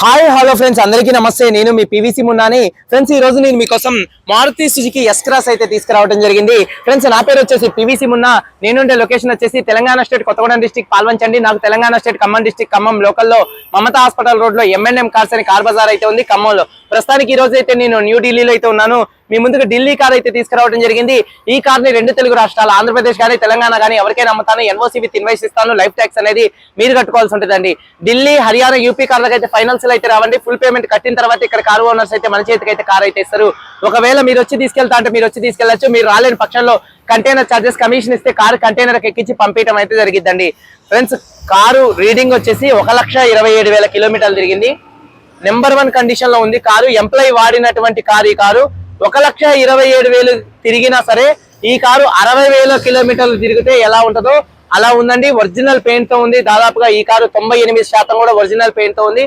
Hi hello friends అందరికీ నమస్తే. నేను మీ పీవీసీ మున్నాని ఫ్రెండ్స్ ఈ రోజు నేను మీకోసం మారుతి సుజుకి ఎస్ క్రాస్ అయితే తీసుకురావడం జరిగింది. ఫ్రెండ్స్ నా పేరు వచ్చేసి పీవీసీ మున్నా నేనుండే లొకేషన్ వచ్చేసి తెలంగాణ స్టేట్ కొత్తగూడెం డిస్టిక్ పాల్వంచండి. నాకు తెలంగాణ స్టేట్ ఖమ్మం డిస్టిక్ ఖమ్మం లోకల్లో మమతా హాస్పిటల్ రోడ్లో ఎంఎన్ఎం కార్స్ అని కార్ బజార్ అయితే ఉంది ఖమ్మంలో. ప్రస్తుతానికి ఈ రోజు అయితే నేను న్యూ ఢిల్లీలో అయితే ఉన్నాను. మీ ముందుకు ఢిల్లీ కార్ అయితే తీసుకురావడం జరిగింది. ఈ కార్ని రెండు తెలుగు రాష్ట్రాలు ఆంధ్రప్రదేశ్ కానీ తెలంగాణ కానీ ఎవరికైనా అమ్ముతాను ఎన్ఓసీ విత్ ఇన్వైస్ ఇస్తాను లైఫ్ ట్యాక్స్ అనేది మీరు కట్టుకోవాల్సి ఉంటుందండి. ఢిల్లీ హర్యానా యూపీ కార్లకు అయితే ఫైనల్స్ అయితే రావండి. ఫుల్ పేమెంట్ కట్టిన తర్వాత ఇక్కడ కార్ ఓనర్స్ అయితే మన చేతికి అయితే కార్ అయితే ఇస్తారు. ఒకవేళ మీరు వచ్చి తీసుకెళ్తా అంటే మీరు వచ్చి తీసుకెళ్ళొచ్చు మీరు రాలేని పక్షంలో కంటైనర్ చార్జెస్ కమిషన్ ఇస్తే కారు కంటైనర్ ఎక్కించి పంపించడం అయితే జరిగిద్దండి. ఫ్రెండ్స్ కారు రీడింగ్ వచ్చేసి ఒక లక్ష ఇరవై ఏడు వేల కిలోమీటర్లు తిరిగింది. నెంబర్ వన్ కండిషన్లో ఉంది. కారు ఎంప్లాయీ వాడినటువంటి కారు ఈ కారు ఒక లక్ష ఇరవై ఏడు వేలు తిరిగినా సరే ఈ కారు అరవై వేల కిలోమీటర్లు తిరిగితే ఎలా ఉంటుందో అలా ఉందండి. ఒరిజినల్ పెయింట్తో ఉంది. దాదాపుగా ఈ కారు తొంభై ఎనిమిది శాతం కూడా ఒరిజినల్ పెయింట్తో ఉంది.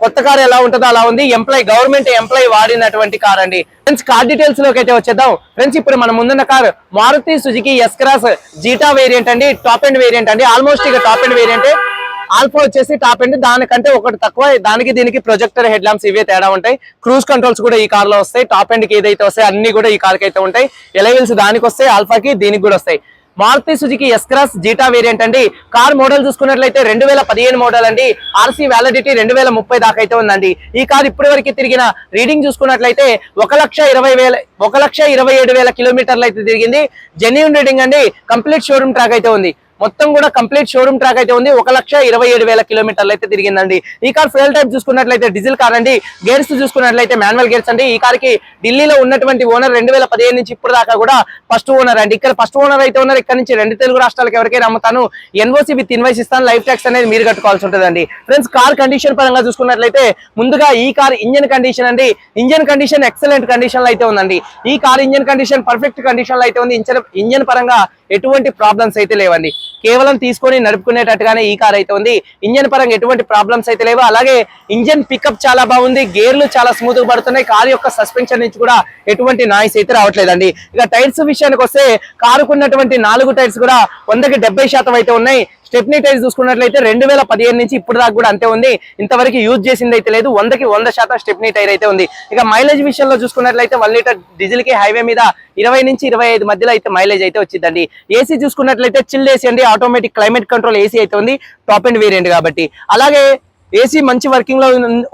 కొత్త కారు ఎలా ఉంటుందో అలా ఉంది. ఎంప్లాయ్ గవర్నమెంట్ ఎంప్లాయ్ వాడినటువంటి కార్ అండి. ఫ్రెండ్స్ కార్ డీటెయిల్స్లోకి అయితే వచ్చేద్దాం. ఫ్రెండ్స్ ఇప్పుడు మన ముందున్న car Maruti Suzuki S cross Zeta variant అండి. టాప్ అండ్ వేరియంట్ అండి. ఆల్మోస్ట్ ఇక టాప్ అండ్ వేరియంట్ ఆల్ఫా వచ్చేసి టాప్ ఎండ్ దానికంటే ఒకటి తక్కువ. దానికి దీనికి ప్రొజెక్టర్ హెడ్ ల్యాంప్స్ ఇవే తేడా ఉంటాయి. క్రూజ్ కంట్రోల్స్ కూడా ఈ కార్లో వస్తాయి. టాప్ ఎండ్కి ఏదైతే వస్తాయి అన్ని కూడా ఈ కార్కి అయితే ఉంటాయి. ఎలవెల్స్ దానికి వస్తాయి ఆల్ఫాకి దీనికి కూడా వస్తాయి. Maruti Suzuki S Cross Zeta variant అండి. కార్ మోడల్ చూసుకున్నట్లయితే రెండు వేల పదిహేను మోడల్ అండి. ఆర్సీ వ్యాలిడిటీ రెండు వేల ముప్పై దాకా అయితే ఉందండి. ఈ కార్ ఇప్పటి వరకు తిరిగిన రీడింగ్ చూసుకున్నట్లయితే ఒక లక్ష ఇరవై వేల ఒక లక్ష ఇరవై ఏడు వేల కిలోమీటర్లు అయితే తిరిగింది. జెన్యున్ రీడింగ్ అండి. కంప్లీట్ షోరూమ్ ట్రాక్ అయితే ఉంది. మొత్తం కూడా కంప్లీట్ షోరూమ్ ట్రాక్ అయితే ఉంది. ఒక లక్ష ఇరవై ఏడు వేల కిలోమీటర్లు అయితే తిరిగిందండి. ఈ కార్ ఫ్యూయల్ టైప్ చూసుకున్నట్లయితే డీజిల్ కార్ అండి. గేర్స్ చూసుకున్నట్లయితే మాన్యువల్ గేర్స్ అండి. ఈ కార్కి ఢిల్లీలో ఉన్నటువంటి ఓనర్ రెండు వేల పదిహేను నుంచి ఇప్పుడు దాకా కూడా ఫస్ట్ ఓనర్ అండి. ఇక్కడ ఫస్ట్ ఓనర్ అయితే ఉన్నారు. ఇక్కడ నుంచి రెండు తెలుగు రాష్ట్రాలకు ఎవరికైనా అమ్ముతాను. ఎన్ఓసి విత్ ఇన్వైస్ ఇస్తాను. లైఫ్ ట్యాక్స్ అనేది మీరు కట్టుకోవాల్సి ఉంటుందండి. ఫ్రెండ్స్ కార్ కండిషన్ పరంగా చూసుకున్నట్లయితే ముందుగా ఈ కార్ ఇంజన్ కండిషన్ అండి. ఇంజన్ కండిషన్ ఎక్సలెంట్ కండిషన్లో అయితే ఉందండి. ఈ కార్ ఇంజన్ కండిషన్ పర్ఫెక్ట్ కండిషన్లో అయితే ఉంది. ఇంజన్ ఇంజన్ పరంగా ఎటువంటి ప్రాబ్లమ్స్ అయితే లేవండి. కేవలం తీసుకొని నడుపుకునేటట్టుగానే ఈ కార్ అయితే ఉంది. ఇంజన్ పరంగా ఎటువంటి ప్రాబ్లమ్స్ అయితే లేవు. అలాగే ఇంజన్ పికప్ చాలా బాగుంది. గేర్లు చాలా స్మూత్గా పడుతున్నాయి. కార్ యొక్క సస్పెన్షన్ నుంచి కూడా ఎటువంటి నాయిస్ అయితే రావట్లేదండి. ఇక టైర్స్ విషయానికి వస్తే కారుకున్నటువంటి నాలుగు టైర్స్ కూడా వందకి డెబ్బై శాతం అయితే ఉన్నాయి. స్టెప్నీ టైర్స్ చూసుకున్నట్లయితే రెండు వేల పదిహేను నుంచి ఇప్పుడు దాకా కూడా అంతే ఉంది. ఇంతవరకు యూజ్ చేసింది అయితే లేదు. వందకి వంద శాతం స్టెప్నీ టైర్ అయితే ఉంది. ఇక మైలేజ్ విషయంలో చూసుకున్నట్లయితే వన్ లీటర్ డీజిల్కి హైవే మీద ఇరవై నుంచి ఇరవై ఐదు మధ్యలో అయితే మైలేజ్ అయితే వచ్చిందండి. ఏసీ చూసుకున్నట్లయితే చిల్ ఏసీ అండి. ఆటోమేటిక్ క్లైమేట్ కంట్రోల్ ఏసీ అయితే ఉంది. టాప్ అండ్ వేరియంట్ కాబట్టి. అలాగే ఏసీ మంచి వర్కింగ్లో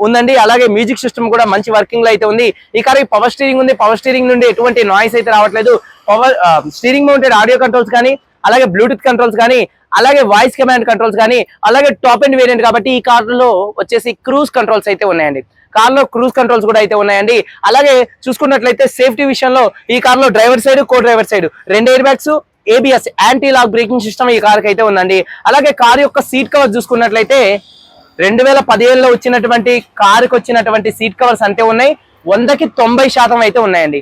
ఉందండి. అలాగే మ్యూజిక్ సిస్టమ్ కూడా మంచి వర్కింగ్లో అయితే ఉంది. ఈ కార్ పవర్ స్టీరింగ్ ఉంది. పవర్ స్టీరింగ్ నుండి ఎటువంటి నాయిస్ అయితే రావట్లేదు. Power steering mounted audio controls కానీ అలాగే బ్లూటూత్ కంట్రోల్స్ కానీ అలాగే వాయిస్ కమాండ్ కంట్రోల్స్ కానీ అలాగే టాప్ అండ్ వేరియంట్ కాబట్టి ఈ కార్లో వచ్చేసి క్రూజ్ కంట్రోల్స్ అయితే ఉన్నాయండి. కార్లో క్రూజ్ కంట్రోల్స్ కూడా అయితే ఉన్నాయండి. అలాగే చూసుకున్నట్లయితే సేఫ్టీ విషయంలో ఈ కార్లో driver side co driver side రెండు air bags ABS anti lock braking system ఈ కార్కి అయితే ఉందండి. అలాగే కార్ యొక్క సీట్ కవర్ చూసుకున్నట్లయితే రెండు వేల పదిహేనులో వచ్చినటువంటి కారుకి వచ్చినటువంటి సీట్ కవర్స్ అంతే ఉన్నాయి. వందకి తొంభై శాతం అయితే ఉన్నాయండి.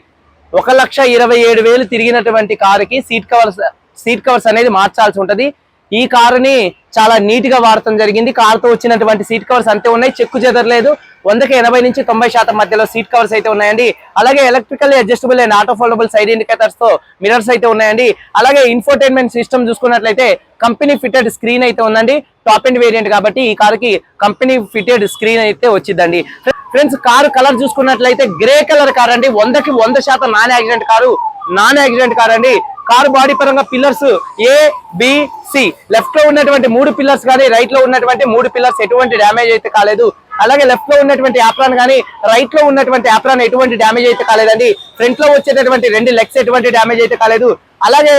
ఒక లక్ష ఇరవై ఏడు వేలు తిరిగినటువంటి కారుకి సీట్ కవర్స్ సీట్ కవర్స్ అనేది మార్చాల్సి ఉంటుంది. ఈ కారుని చాలా నీట్గా వాడటం జరిగింది. కారుతో వచ్చినటువంటి సీట్ కవర్స్ అంతే ఉన్నాయి. చెక్కు చెదరలేదు వందకి ఎనభై నుంచి తొంభై శాతం మధ్యలో సీట్ కవర్స్ అయితే ఉన్నాయండి. అలాగే electrical adjustable and auto foldable side ఇండికేటర్స్తో mirrors అయితే ఉన్నాయండి. అలాగే ఇన్ఫోటైన్మెంట్ సిస్టమ్ చూసుకున్నట్లయితే కంపెనీ ఫిటెడ్ స్క్రీన్ అయితే ఉందండి. టాప్ అండ్ వేరియంట్ కాబట్టి ఈ కారుకి కంపెనీ ఫిటెడ్ స్క్రీన్ అయితే వచ్చిందండి. ఫ్రెండ్స్ కారు కలర్ చూసుకున్నట్లయితే గ్రే కలర్ కార్ అండి వందకి వంద శాతం non accident car non accident car అండి కారు బాడీ పరంగా పిల్లర్స్ ఏ బి సి లెఫ్ట్లో ఉన్నటువంటి మూడు పిల్లర్స్ కానీ రైట్లో ఉన్నటువంటి మూడు పిల్లర్స్ ఎటువంటి డ్యామేజ్ అయితే కాలేదు. అలాగే లెఫ్ట్లో ఉన్నటువంటి యాప్రాన్ కానీ రైట్లో ఉన్నటువంటి యాప్రాన్ ఎటువంటి డ్యామేజ్ అయితే కాలేదండి. ఫ్రంట్లో వచ్చేటటువంటి రెండు లెగ్స్ ఎటువంటి డ్యామేజ్ అయితే కాలేదు. అలాగే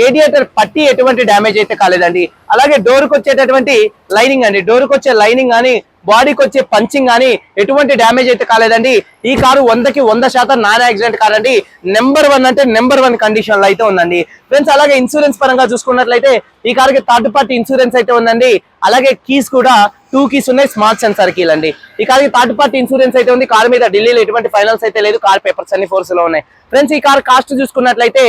రేడియేటర్ పట్టి ఎటువంటి డ్యామేజ్ అయితే కాలేదండి. అలాగే డోర్కి వచ్చేటటువంటి లైనింగ్ అండి. డోర్కి వచ్చే లైనింగ్ కానీ బాడీకి వచ్చే పంచింగ్ కానీ ఎటువంటి డ్యామేజ్ అయితే కాలేదండి. ఈ కారు వందకి వంద శాతం నాన్ యాక్సిడెంట్ కార్ అండి నెంబర్ వన్ అంటే నెంబర్ వన్ కండిషన్లో అయితే ఉందండి. ఫ్రెండ్స్ అలాగే ఇన్సూరెన్స్ పరంగా చూసుకున్నట్లయితే ఈ కారుకి థర్డ్ పార్టీ ఇన్సూరెన్స్ అయితే ఉందండి. అలాగే కీస్ కూడా టూ కీస్ ఉన్నాయి స్మార్ట్ సెన్సార్ కీలు అండి. ఈ కారుకి థర్డ్ పార్టీ ఇన్సూరెన్స్ అయితే ఉంది. కారు మీద ఢిల్లీలో ఎటువంటి ఫైనల్స్ అయితే లేదు. కార్ పేపర్స్ అన్ని ఫోర్స్లో ఉన్నాయి. ఫ్రెండ్స్ ఈ కార్ కాస్ట్ చూసుకున్నట్లయితే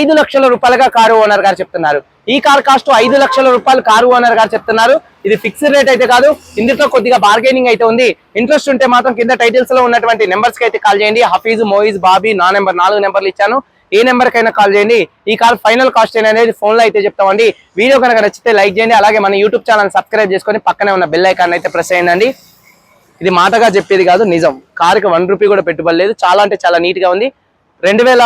ఐదు లక్షల రూపాయలుగా కారు ఓనర్ గారు చెప్తున్నారు. ఈ కార్ కాస్ట్ ఐదు లక్షల రూపాయలు కారు ఓనర్ గారు చెప్తున్నారు. ఇది ఫిక్స్డ్ రేట్ అయితే కాదు ఇందులో కొద్దిగా బార్గెనింగ్ అయితే ఉంది. ఇంట్రెస్ట్ ఉంటే మాత్రం కింద టైటిల్స్లో ఉన్నటువంటి నెంబర్స్కి అయితే కాల్ చేయండి. హఫీజ్ మోయిజ్ బాబీ నా నెంబర్ నాలుగు నెంబర్లు ఇచ్చాను. ఏ నెంబర్ కైనా కాల్ చేయండి. ఈ కార్ ఫైనల్ కాస్ట్ అనేది ఫోన్లో అయితే చెప్తామండి. వీడియో కనుక నచ్చితే లైక్ చేయండి. అలాగే మన యూట్యూబ్ ఛానల్ సబ్స్క్రైబ్ చేసుకొని పక్కనే ఉన్న బెల్ ఐకాన్ అయితే ప్రెస్ చేయండి ఇది మాటగా చెప్పేది కాదు నిజం. కారుకి వన్ రూపీ కూడా పెట్టుబడి లేదు. చాలా అంటే చాలా నీట్గా ఉంది. రెండు వేల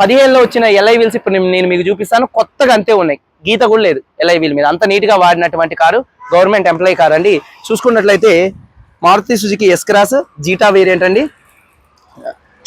పదిహేనులో వచ్చిన ఎల్ఐ వీల్స్ ఇప్పుడు నేను- మీకు చూపిస్తాను. కొత్తగా అంతే ఉన్నాయి. గీత కూడా లేదు ఎల్ఐ వీల్ మీద. అంత నీట్గా వాడినటువంటి కారు. గవర్నమెంట్ ఎంప్లాయీ కార్ అండి. చూసుకున్నట్లయితే Maruti Suzuki S cross Zeta variant అండి.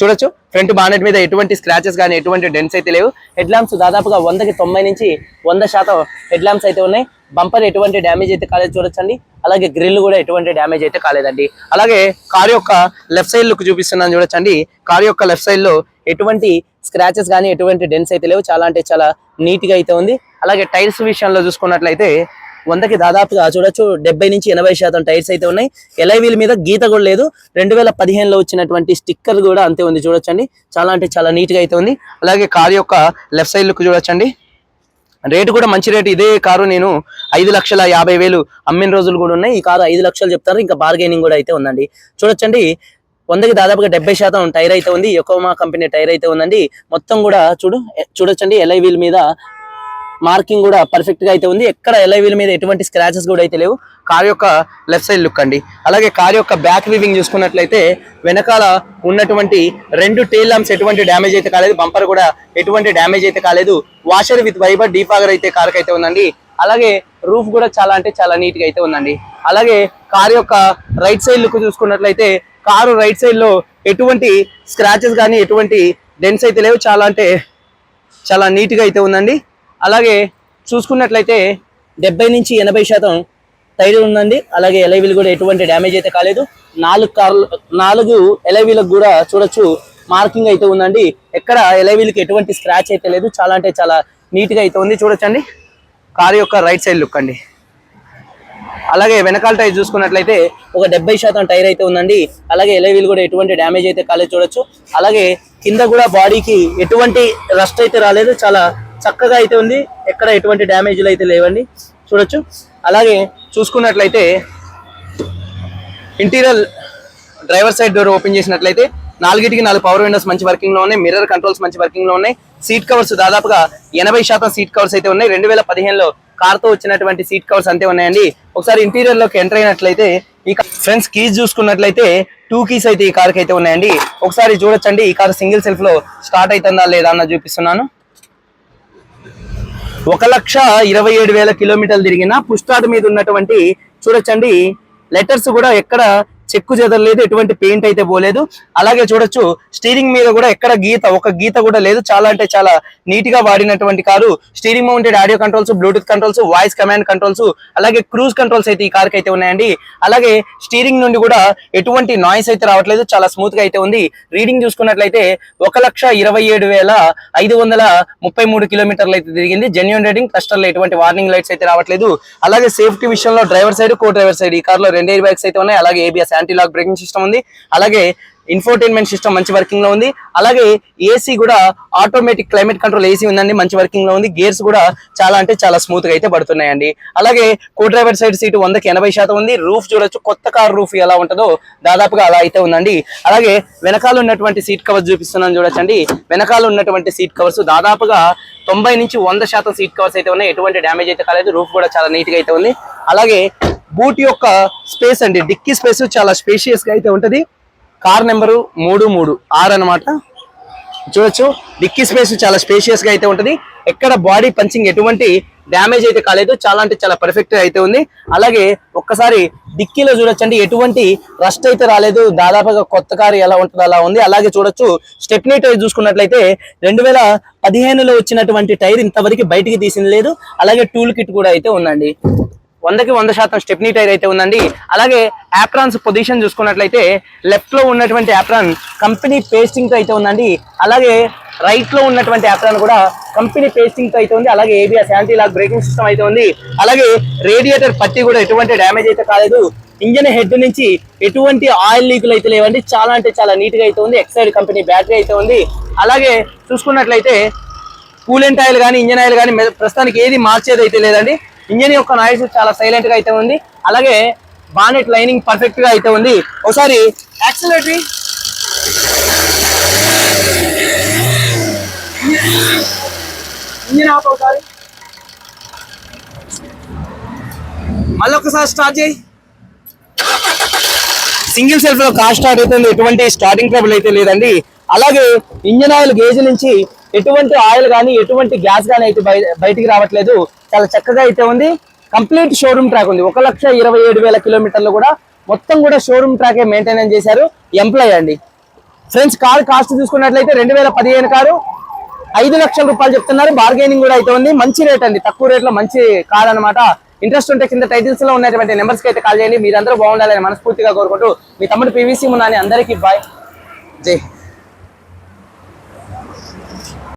చూడొచ్చు. ఫ్రంట్ బానెట్ మీద ఎటువంటి స్క్రాచెస్ కానీ ఎటువంటి డెన్స్ అయితే లేవు. హెడ్ ల్యాంప్స్ దాదాపుగా వందకి తొంభై నుంచి వంద శాతం హెడ్ ల్యాంప్స్ అయితే ఉన్నాయి. బంపర్ ఎటువంటి డ్యామేజ్ అయితే కాలేదు చూడొచ్చండి. అలాగే గ్రిల్ కూడా ఎటువంటి డ్యామేజ్ అయితే కాలేదండి. అలాగే కార్ యొక్క లెఫ్ట్ సైడ్ లుక్ చూపిస్తున్నాను చూడొచ్చండి. కార్ యొక్క లెఫ్ట్ సైడ్లో ఎటువంటి స్క్రాచెస్ కానీ ఎటువంటి డెన్స్ అయితే లేవు. చాలా అంటే చాలా నీట్గా అయితే ఉంది. అలాగే టైర్స్ విషయంలో చూసుకున్నట్లయితే వందకి దాదాపుగా చూడొచ్చు డెబ్బై నుంచి ఎనభై శాతం టైర్స్ అయితే ఉన్నాయి. ఎలైవీల్ మీద గీత కూడా లేదు. రెండు వేల పదిహేనులో వచ్చినటువంటి స్టిక్కర్ కూడా అంతే ఉంది చూడొచ్చండి. చాలా అంటే చాలా నీట్గా అయితే ఉంది. అలాగే కార్ యొక్క లెఫ్ట్ సైడ్ లుక్ చూడొచ్చండి. రేటు కూడా మంచి రేటు. ఇదే కారు నేను ఐదు లక్షల యాభై వేలు అమ్మిన రోజులు కూడా ఉన్నాయి. ఈ కారు ఐదు లక్షలు చెప్తారు. ఇంకా బార్గెనింగ్ కూడా అయితే ఉందండి. చూడొచ్చండి. వందకి దాదాపుగా డెబ్బై శాతం టైర్ అయితే ఉంది. యొకోమా కంపెనీ టైర్ అయితే ఉందండి. మొత్తం కూడా చూడు చూడొచ్చండి. ఎల్ఐ వీల్ మీద మార్కింగ్ కూడా పర్ఫెక్ట్గా అయితే ఉంది. ఎక్కడ ఎల్ఐ వీల్ మీద ఎటువంటి స్క్రాచెస్ కూడా అయితే లేవు. కార్ యొక్క లెఫ్ట్ సైడ్ లుక్ అండి. అలాగే కార్ యొక్క బ్యాక్ వీవింగ్ చూసుకున్నట్లయితే వెనకాల ఉన్నటువంటి రెండు టేల్ లాంప్స్ ఎటువంటి డ్యామేజ్ అయితే కాలేదు. బంపర్ కూడా ఎటువంటి డ్యామేజ్ అయితే కాలేదు. వాషర్ విత్ వైబర్ డీఫాగర్ అయితే కార్ అయితే ఉందండి. అలాగే రూఫ్ కూడా చాలా అంటే చాలా నీట్గా అయితే ఉందండి. అలాగే కార్ యొక్క రైట్ సైడ్ లుక్ చూసుకున్నట్లయితే కారు రైట్ సైడ్లో ఎటువంటి స్క్రాచెస్ కానీ ఎటువంటి డెన్స్ అయితే లేవు. చాలా అంటే చాలా నీట్గా అయితే ఉందండి. అలాగే చూసుకున్నట్లయితే డెబ్బై నుంచి ఎనభై శాతం టైర్ ఉందండి. అలాగే ఎలైవీలు కూడా ఎటువంటి డ్యామేజ్ అయితే కాలేదు. నాలుగు కార్లు నాలుగు ఎలైవీలకు కూడా చూడొచ్చు మార్కింగ్ అయితే ఉందండి. ఎక్కడ ఎలైవీలకి ఎటువంటి స్క్రాచ్ అయితే లేదు. చాలా అంటే చాలా నీట్గా అయితే ఉంది. చూడొచ్చండి. కారు యొక్క రైట్ సైడ్ లుక్ అండి. అలాగే వెనకాల టైర్ చూసుకున్నట్లయితే ఒక డెబ్బై శాతం టైర్ అయితే ఉందండి. అలాగే ఎలవీలు కూడా ఎటువంటి డ్యామేజ్ అయితే కాలేదు చూడొచ్చు. అలాగే కింద కూడా బాడీకి ఎటువంటి రస్ట్ అయితే రాలేదు. చాలా చక్కగా అయితే ఉంది. ఎక్కడ ఎటువంటి డ్యామేజ్లు అయితే లేవండి. చూడొచ్చు. అలాగే చూసుకున్నట్లయితే interior driver side door open చేసినట్లయితే నాలుగిటికి నాలుగు పవర్ విండోస్ మంచి వర్కింగ్లో ఉన్నాయి మిర్రర్ కంట్రోల్స్ మంచి వర్కింగ్లో ఉన్నాయి. సీట్ కవర్స్ దాదాపుగా ఎనభై శాతం సీట్ కవర్స్ అయితే ఉన్నాయి. రెండు వేల పదిహేనులో కార్తో వచ్చినటువంటి సీట్ కవర్స్ అంతే ఉన్నాయండి. ఒకసారి ఇంటీరియర్లోకి ఎంటర్ అయినట్లయితే ఈ ఫ్రెండ్స్ కీస్ చూసుకున్నట్లయితే టూ కీస్ అయితే ఈ కార్కి అయితే ఉన్నాయండి. ఒకసారి చూడొచ్చండి ఈ కార్ సింగిల్ సెల్ఫ్లో స్టార్ట్ అవుతుందా లేదా అన్న చూపిస్తున్నాను. ఒక లక్ష ఇరవై ఏడు వేల కిలోమీటర్లు తిరిగిన పుష్టాట్ మీద ఉన్నటువంటి చూడొచ్చండి. లెటర్స్ కూడా ఎక్కడ చెక్కు చెదరలేదు ఎటువంటి పెయింట్ అయితే పోలేదు. అలాగే చూడొచ్చు స్టీరింగ్ మీద కూడా ఎక్కడ గీత ఒక గీత కూడా లేదు. చాలా అంటే చాలా నీట్గా వాడినటువంటి car. Steering mounted audio controls bluetooth controls voice command controls అలాగే క్రూజ్ కంట్రోల్స్ అయితే ఈ కార్కి అయితే ఉన్నాయండి. అలాగే స్టీరింగ్ నుండి కూడా ఎటువంటి నాయిస్ అయితే రావట్లేదు. చాలా స్మూత్గా అయితే ఉంది. రీడింగ్ చూసుకున్నట్లయితే ఒక లక్ష ఇరవై ఏడు వేల ఐదు వందల ముప్పై మూడు కిలోమీటర్లు అయితే తిరిగింది. జెన్యున్ రేటింగ్ క్లస్టర్లో ఎటువంటి వార్నింగ్ లైట్స్ అయితే రావట్లేదు. అలాగే సేఫ్టీ విషయంలో driver side co driver side ఈ కార్లో రెండు ఎయిర్ బ్యాగ్స్ అయితే ఉన్నాయి. అలాగే ABS anti lock braking system ఉంది. అలాగే ఇన్ఫోటైన్మెంట్ సిస్టమ్ మంచి వర్కింగ్లో ఉంది. అలాగే ఏసీ కూడా ఆటోమేటిక్ క్లైమేట్ కంట్రోల్ ఏసీ ఉందండి మంచి వర్కింగ్లో ఉంది. గేర్స్ కూడా చాలా అంటే చాలా స్మూత్గా అయితే పడుతున్నాయండి. అలాగే కో డ్రైవర్ సైడ్ సీటు వందకి ఎనభై శాతం ఉంది. రూఫ్ చూడొచ్చు. కొత్త కార్ రూఫ్ ఎలా ఉంటుందో దాదాపుగా అలా అయితే ఉందండి. అలాగే వెనకాల ఉన్నటువంటి సీట్ కవర్స్ చూపిస్తున్నాను చూడొచ్చండి. వెనకాల ఉన్నటువంటి సీట్ కవర్స్ దాదాపుగా తొంభై నుంచి వంద శాతం సీట్ కవర్స్ అయితే ఉన్నాయి. ఎటువంటి డ్యామేజ్ అయితే కాలేదు. రూఫ్ కూడా చాలా నీట్గా అయితే ఉంది. అలాగే బూట్ యొక్క స్పేస్ అండి. డిక్కీ స్పేస్ చాలా స్పేషియస్గా అయితే ఉంటది. కార్ నెంబరు మూడు మూడు ఆరు అన్నమాట. చూడొచ్చు. డిక్కీ స్పేస్ చాలా స్పేషియస్గా అయితే ఉంటది. ఎక్కడ బాడీ పంచింగ్ ఎటువంటి డ్యామేజ్ అయితే కాలేదు. చాలా అంటే చాలా పర్ఫెక్ట్ అయితే ఉంది. అలాగే ఒక్కసారి డిక్కీలో చూడొచ్చండి. ఎటువంటి రస్ట్ అయితే రాలేదు. దాదాపుగా కొత్త కారు ఎలా ఉంటుందో అలా ఉంది. అలాగే చూడొచ్చు. స్టెప్నీ టైర్ చూసుకున్నట్లయితే రెండు వేల పదిహేనులో వచ్చినటువంటి టైర్ ఇంతవరకు బయటికి తీసింది లేదు. అలాగే టూల్ కిట్ కూడా అయితే ఉందండి. వందకి వంద శాతం స్టెప్నీ టైర్ అయితే ఉందండి. అలాగే యాప్రాన్స్ పొజిషన్ చూసుకున్నట్లయితే లెఫ్ట్లో ఉన్నటువంటి యాప్రాన్ కంపెనీ పేస్టింగ్తో అయితే ఉందండి. అలాగే రైట్లో ఉన్నటువంటి యాప్రాన్ కూడా కంపెనీ పేస్టింగ్తో అయితే ఉంది. అలాగే ABS anti lock braking system అయితే ఉంది. అలాగే రేడియేటర్ పట్టి కూడా ఎటువంటి డ్యామేజ్ అయితే కాలేదు. ఇంజన్ హెడ్ నుంచి ఎటువంటి ఆయిల్ లీకులు అయితే లేవండి. చాలా అంటే చాలా నీట్గా అయితే ఉంది. ఎక్సైడ్ కంపెనీ బ్యాటరీ అయితే ఉంది. అలాగే చూసుకున్నట్లయితే కూలెంట్ ఆయిల్ కానీ ఇంజన్ ఆయిల్ కానీ ప్రస్తుతానికి ఏది మార్చేది అయితే లేదండి. ఇంజన్ యొక్క నాయిస్ చాలా సైలెంట్గా అయితే ఉంది. అలాగే బానెట్ లైనింగ్ పర్ఫెక్ట్గా అయితే ఉంది. ఒకసారి యాక్సిలేటరీ ఇంజన్ ఆఫ్ ఒకసారి. మళ్ళీ ఒకసారి స్టార్ట్ చేయి. సింగిల్ సెల్ఫ్లో కార్ స్టార్ట్ అవుతుంది. ఎటువంటి స్టార్టింగ్ ట్రబుల్ అయితే లేదండి. అలాగే ఇంజన్ ఆయిల్ గేజ్ నుంచి ఎటువంటి ఆయిల్ కానీ ఎటువంటి గ్యాస్ కానీ అయితే బయటికి రావట్లేదు. చాలా చక్కగా అయితే ఉంది. కంప్లీట్ షోరూమ్ ట్రాక్ ఉంది. ఒక లక్ష ఇరవై ఏడు వేల కిలోమీటర్లు కూడా మొత్తం కూడా షోరూమ్ ట్రాకే మెయింటైన్ చేశారు. ఎంప్లాయ్ అండి. ఫ్రెండ్స్ కార్ కాస్ట్ చూసుకున్నట్లయితే రెండు వేల పదిహేను కారు. ఐదు లక్షల రూపాయలు చెప్తున్నారు. బార్గెనింగ్ కూడా అయితే ఉంది. మంచి రేట్ అండి. తక్కువ రేట్లో మంచి కార్ అన్నమాట. ఇంట్రెస్ట్ ఉంటే కింద టైటిల్స్లో ఉన్నటువంటి నెంబర్స్కి అయితే కాల్ చేయండి. మీరందరూ బాగుండాలని మనస్ఫూర్తిగా కోరుకుంటూ మీ తమ్ముడు పీవీసీ మున్నాని అందరికీ బాయ్. జై